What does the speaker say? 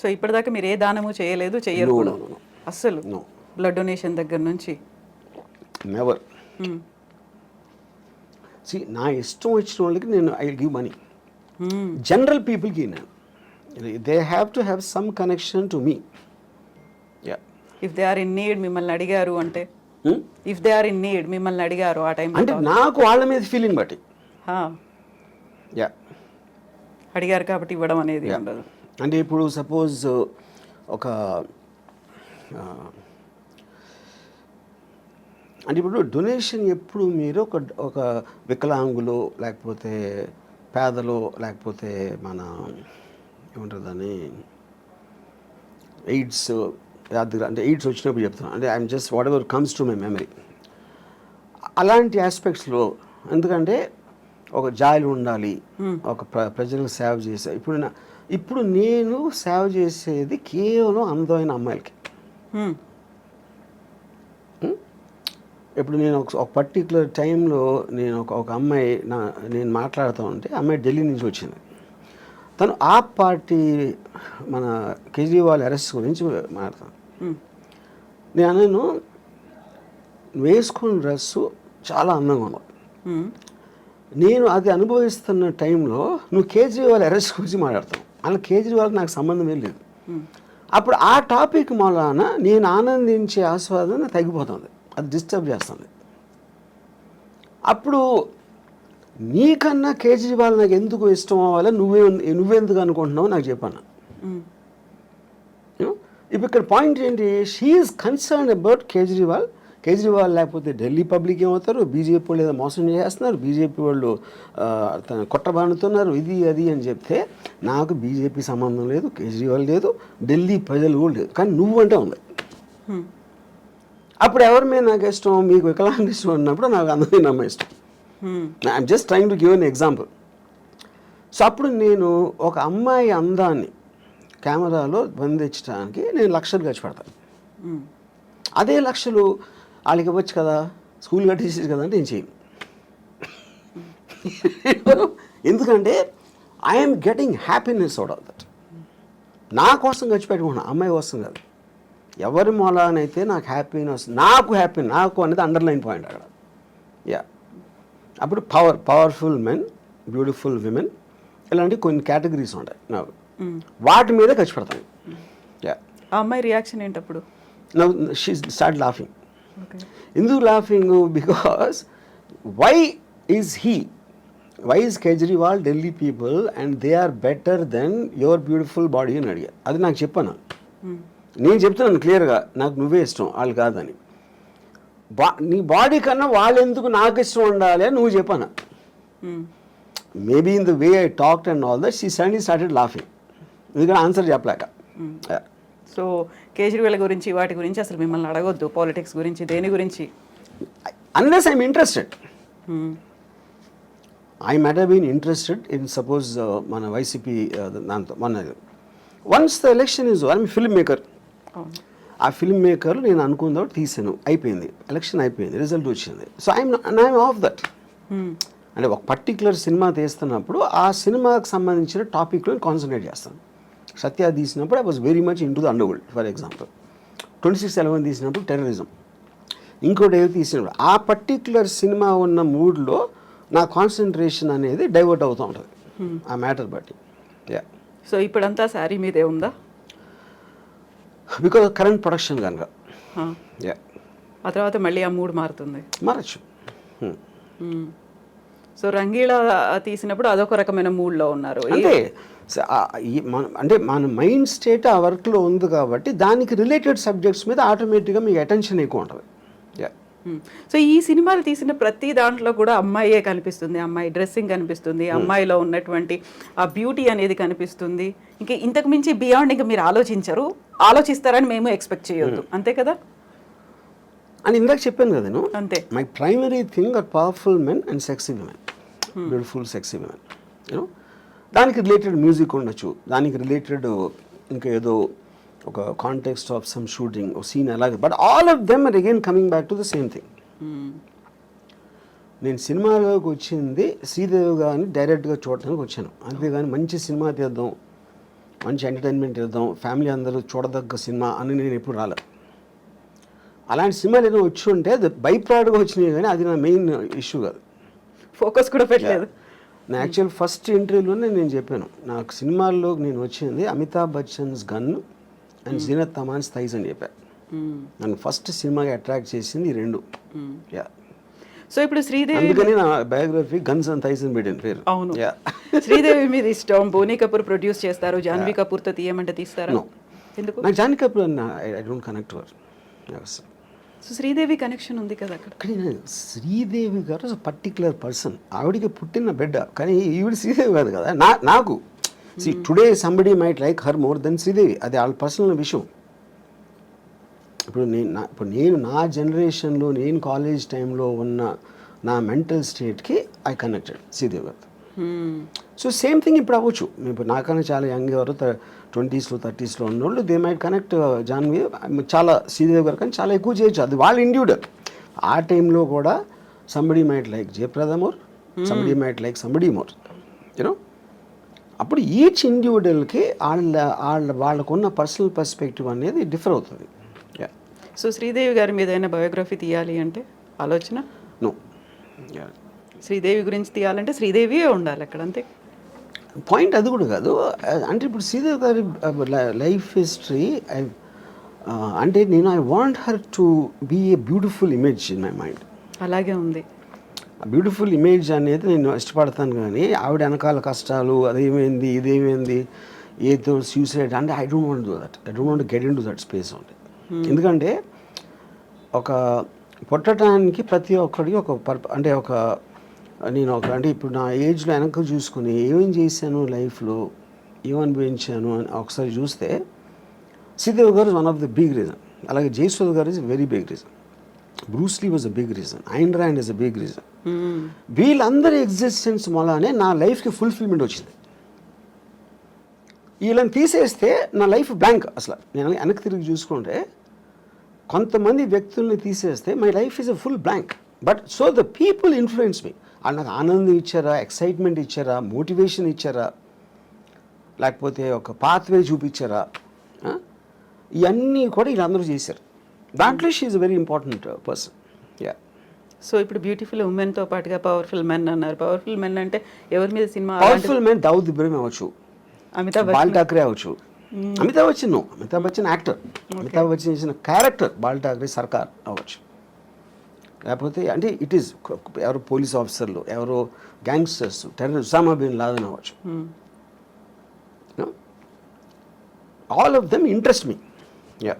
So ఇప్పటిదాకా మీరు ఏ దానము చేయలేదు no. అస్సలు. బ్లడ్ డొనేషన్ దగ్గర నుంచి. నెవర్. సి నా ఇష్టం వచ్చిన వాళ్ళకి నేను ఐ గివ్ మనీ. జనరల్ పీపుల్కి నేను. They have to have some connection to me yeah if they are in need మిమ్మల్ని అడిగారు అంటే. If they are in need మిమ్మల్ని అడిగారు ఆ టైం అంటే నాకు వాళ్ళ మీద ఫీలింగ్ బట్టి. యా అడిగారు కాబట్టి ఇవ్వడం అనేది ఉండదు. అంటే ఇప్పుడు సపోజ్ ఒక అంటే ఇప్పుడు డొనేషన్ ఎప్పుడు మీరు ఒక ఒక వికలాంగులు లేకపోతే పేదలు లేకపోతే మన ఏమంటారు దాన్ని? ఎయిడ్స్ వ్యాధి అంటే ఎయిడ్స్ వచ్చినప్పుడు చెప్తాను. అంటే I'm just whatever comes to my memory. అలాంటి ఆస్పెక్ట్స్లో ఎందుకంటే ఒక జాలి ఉండాలి ఒక ప్ర ప్రజలకు సేవ చేసే ఇప్పుడు నా- ఇప్పుడు నేను సేవ చేసేది కేవలం అందమైన అమ్మాయిలకి మ్మ్. ఇప్పుడు నేను ఒక పర్టికులర్ టైంలో నేను ఒక ఒక అమ్మాయి నా నేను మాట్లాడుతూ ఉంటే అమ్మాయి ఢిల్లీ నుంచి వచ్చింది తను ఆ పార్టీ మన కేజ్రీవాల్ అరెస్ట్ గురించి మాట్లాడతాను. నేను అన్నాను వేసుకున్న డ్రెస్సు చాలా అందంగా ఉంది. నేను అది అనుభవిస్తున్న టైంలో నువ్వు కేజ్రీవాల్ అరెస్ట్ గురించి మాట్లాడతావు అలా కేజ్రీవాల్ నాకు సంబంధమే లేదు. అప్పుడు ఆ టాపిక్ మూలాన నేను ఆనందించే ఆస్వాదన తగ్గిపోతుంది. అది డిస్టర్బ్ చేస్తుంది. అప్పుడు నీకన్నా కేజ్రీవాల్ నాకు ఎందుకు ఇష్టం అవ్వాలి నువ్వే నువ్వెందుకు అనుకుంటున్నావు నాకు చెప్పాను? ఇప్పుడు ఇక్కడ పాయింట్ ఏంటి? She's concern about Kejriwal. Kejriwal లేకపోతే ఢిల్లీ పబ్లిక్ ఏమవుతారు? బీజేపీ వాళ్ళు ఏదో మోసం చేస్తున్నారు బీజేపీ వాళ్ళు కొట్టబానుతున్నారు ఇది అది అని చెప్తే నాకు బీజేపీ సంబంధం లేదు కేజ్రీవాల్ లేదు ఢిల్లీ ప్రజలు కూడా లేదు. కానీ నువ్వంటే ఉంది. మ్మ్. అప్పుడు ఎవరి మీద నాకు ఇష్టం? మీకు వికలాంగ ఇష్టం అన్నప్పుడు నాకు అందమైన అమ్మాయి ఇష్టం. I'm just trying to give an example so అప్పుడు నేను ఒక అమ్మాయి అందాన్ని కెమెరాలో బంధించడానికి నేను లక్షలు ఖర్చు పెడతాను. అదే లక్షలు వాళ్ళకి ఇవ్వచ్చు కదా. స్కూల్ కట్టేసేది కదా అంటే నేను చేయను ఎందుకంటే I'm getting happiness out of that నా కోసం ఖర్చు పెట్టుకున్నా అమ్మాయి కోసం కాదు. ఎవరి మూలానైతే నాకు హ్యాపీనెస్ నాకు హ్యాపీ నాకు అనేది అండర్లైన్ పాయింట్ అక్కడ. యా అప్పుడు power powerful men beautiful women ఇలాంటి కొన్ని కేటగిరీస్ ఉంటాయి. నాకు మ్మ్. వాటి మీద ఖర్చు పెడతాను. యా ఆ అమ్మాయి రియాక్షన్ ఏంటప్పుడు? నవ్ షీ స్టార్ట్ లాఫింగ్ ఎందుకు laughing because why is he why is Kejriwal Delhi people and they are better then your beautiful body అని అడిగా అది నాకు చెప్పాను? మ్మ్. నేను చెప్తున్నాను క్లియర్గా. నాకు నువ్వే ఇష్టం. వాళ్ళు కాదని. బా నీ బాడీ కన్నా వాళ్ళు ఎందుకు నాకు ఇష్టం ఉండాలి అని నువ్వు చెప్పాను. Maybe in the way I talked and all that she suddenly started laughing ఎందుకంటే ఆన్సర్ చెప్పలేక. Yeah. సో కేజ్రీవాల్ గురించి వాటి గురించి అసలు మిమ్మల్ని అడగొద్దు పాలిటిక్స్ గురించి దేని గురించి? Unless I'm interested. I met been interested in suppose మన వైసీపీ దాంతో మన once the election is I'm film maker uh film maker నేను అనుకున్న తీసాను అయిపోయింది. ఎలక్షన్ అయిపోయింది. రిజల్ట్ వచ్చింది. So I'm I'm off that. అంటే ఒక పర్టికులర్ సినిమా తీస్తున్నప్పుడు ఆ సినిమాకి సంబంధించిన టాపిక్లో కాన్సన్ట్రేట్ చేస్తాను. సత్య తీసినప్పుడు I was very much into the underworld for example twenty six eleven తీసినప్పుడు టెర్రరిజం ఇంకోటి ఏదో తీసినప్పుడు ఆ పర్టికులర్ సినిమా ఉన్న మూడ్లో నా కాన్సన్ట్రేషన్ అనేది డైవర్ట్ అవుతూ ఉంటుంది. ఆ మ్యాటర్ బట్టి. యా సో ఇప్పుడంతా శారీ మీదే ఉందా? బికాజ్ కరెంట్ ప్రొడక్షన్ కనుక. యా ఆ తర్వాత మళ్ళీ ఆ మూడ్ మారుతుంది. మారచ్చు. Hmm. మ్మ్. సో రంగీలా తీసినప్పుడు అదొక రకమైన మూడ్లో ఉన్నారు. అంటే స- అంటే మన మైండ్ స్టేట్ ఆ వర్క్లో ఉంది కాబట్టి దానికి రిలేటెడ్ సబ్జెక్ట్స్ మీద ఆటోమేటిక్గా మీకు అటెన్షన్ ఎక్కువ ఉంటుంది. సో ఈ సినిమాలు తీసిన ప్రతి దాంట్లో కూడా అమ్మాయే కనిపిస్తుంది. అమ్మాయి డ్రెస్సింగ్ కనిపిస్తుంది. అమ్మాయిలో ఉన్నటువంటి ఆ బ్యూటీ అనేది కనిపిస్తుంది. ఇంకా ఇంతకు మించి బియాండ్ ఇంకా మీరు ఆలోచించరు. ఆలోచిస్తారని మేము ఎక్స్పెక్ట్ చేయొద్దు. అంతే కదా? అని ఇందాక చెప్పాను కదా నేను అంతే. My primary thing are powerful men and sexy women beautiful sexy women you know దానికి రిలేటెడ్ మ్యూజిక్ ఉండొచ్చు. దానికి రిలేటెడ్ ఇంకా ఏదో ఒక context of some shooting scene అలాగే. But all of them are again coming back to the same thing. నేను సినిమాలోకి వచ్చింది శ్రీదేవి గారిని డైరెక్ట్గా చూడటానికి వచ్చాను. అంతేగాని మంచి సినిమా తీద్దాం మంచి ఎంటర్టైన్మెంట్ ఇద్దాం ఫ్యామిలీ అందరూ చూడదగ్గ సినిమా అని నేను ఎప్పుడు రాలే అలాంటి సినిమాలు ఏదైనా వచ్చి ఉంటే అది బై ప్రాడ్గా వచ్చినాయి కానీ అది నా మెయిన్ ఇష్యూ కాదు. ఫోకస్ కూడా పెట్టలేదు. నా యాక్చువల్ ఫస్ట్ ఇంటర్వ్యూలోనే నేను చెప్పాను. నాకు సినిమాల్లో నేను వచ్చింది Amitabh Bachchan's gun and Zeenat Aman's thighs అని చెప్పాను మ్మ్. నన్ను ఫస్ట్ సినిమాకి అట్రాక్ట్ చేసింది ఈ రెండు. యా సో ఇప్పుడు శ్రీదేవి అందుకని నా బయోగ్రఫీ గన్స్ అండ్ థైస్ అని పెట్టాను పేరు. అవును. యా శ్రీదేవి మీద ఇష్టం. బోనీ కపూర్ ప్రొడ్యూస్ చేస్తారు. జాన్వీ కపూర్తో తీయమంటే తీస్తారా. ఎందుకు? నాకు Johnny Kapoor I don't connect were so Sridevi connection ఉంది కదా అక్కడ. కానీ శ్రీదేవి గారు పర్టికులర్ పర్సన్ ఆవిడికి పుట్టిన బిడ్డ. కానీ ఈవిడ శ్రీదేవి కాదు కదా. నా నాకు. See today somebody might like her more then Sridevi అది వాళ్ళ పర్సనల్ విషయం. ఇప్పుడు నేను నా ఇప్పుడు నేను నా జనరేషన్లో నేను కాలేజ్ టైంలో ఉన్న నా మెంటల్ స్టేట్కి ఐ కనెక్టెడ్ శ్రీదేవి గారు. మ్మ్. సో సేమ్ థింగ్ ఇప్పుడు అవ్వచ్చు. ఇప్పుడు నాకన్నా చాలా యంగ్ ఎవరు ట్వంటీస్లో థర్టీస్లో ఉన్నోళ్ళు దే మైట్ కనెక్ట్ జాన్వి చాలా శ్రీదేవి గారు కానీ చాలా ఎక్కువ చేయొచ్చు. అది వాళ్ళ ఇండివిజువల్ ఆ టైంలో కూడా somebody might like Jayaprada more somebody might like somebody more you know అప్పుడు ఈచ్ ఇండివిజువల్కి వాళ్ళ వాళ్ళ వాళ్ళకున్న పర్సనల్ పర్స్పెక్టివ్ అనేది డిఫర్ అవుతుంది. యా సో శ్రీదేవి గారి మీద ఏదైనా బయోగ్రఫీ తీయాలి అంటే ఆలోచన? నో శ్రీదేవి గురించి తీయాలంటే శ్రీదేవియే ఉండాలి అక్కడ అంతే? పాయింట్ అది కూడా కాదు. అంటే ఇప్పుడు శ్రీదేవి గారి లైఫ్ హిస్టరీ అంటే నేను I want her to be a beautiful image in my mind. అలాగే ఉంది. బ్యూటిఫుల్ ఇమేజ్ అనేది నేను ఇష్టపడతాను కానీ ఆవిడ వెనకాల కష్టాలు అదేమైంది ఇదేమైంది ఏదో సూసైడ్ అంటే I don't want do that I don't want get into that space ఉంది ఎందుకంటే ఒక పుట్టడానికి ప్రతి ఒక్కడికి ఒక పర్ప అంటే ఒక నేను ఒక అంటే ఇప్పుడు నా ఏజ్లో వెనక చూసుకుని ఏమేం చేశాను లైఫ్లో ఏమనుభవించాను అని ఒకసారి చూస్తే Sridevi garu one of the big reason అలాగే Jayasudha garu is very big reason Bruce Lee was a big reason Ayn Rand is a big reason. వీళ్ళందరి ఎగ్జిస్టెన్స్ మూలానే నా లైఫ్కి ఫుల్ఫిల్మెంట్ వచ్చింది. వీళ్ళని తీసేస్తే నా లైఫ్ బ్లాంక్ అసలు. నేను వెనక్కి తిరిగి చూసుకుంటే కొంతమంది వ్యక్తుల్ని తీసేస్తే my life is a full blank but so the people influence me వాళ్ళు నాకు ఆనందం ఇచ్చారా ఎక్సైట్మెంట్ ఇచ్చారా మోటివేషన్ ఇచ్చారా లేకపోతే ఒక పాత్వే చూపించారా? ఇవన్నీ కూడా వీళ్ళందరూ చేశారు. దాంట్లో she is very important person yeah so ఇప్పుడు బ్యూటిఫుల్ ఉమెన్తో పాటుగా పవర్ఫుల్ మెన్ అన్నారు. పవర్ఫుల్ మెన్ అంటే ఎవరి మీద cinema powerful man Dawood Ibrahim అవ్వచ్చు అమితాబ్ బాల్ ఠాక్రే అవ్వచ్చు. అమితాబ్ బచ్చన్. అమితాబ్ బచ్చన్ యాక్టర్ అమితాబ్ బచ్చన్ చేసిన క్యారెక్టర్ బాల్ ఠాక్రే సర్కార్ అవ్వచ్చు. లేకపోతే అంటే ఇట్ ఈస్ ఎవరో పోలీస్ ఆఫీసర్లు ఎవరో gangsters terror Osama bin Laden అవ్వచ్చు. All of them interest me yeah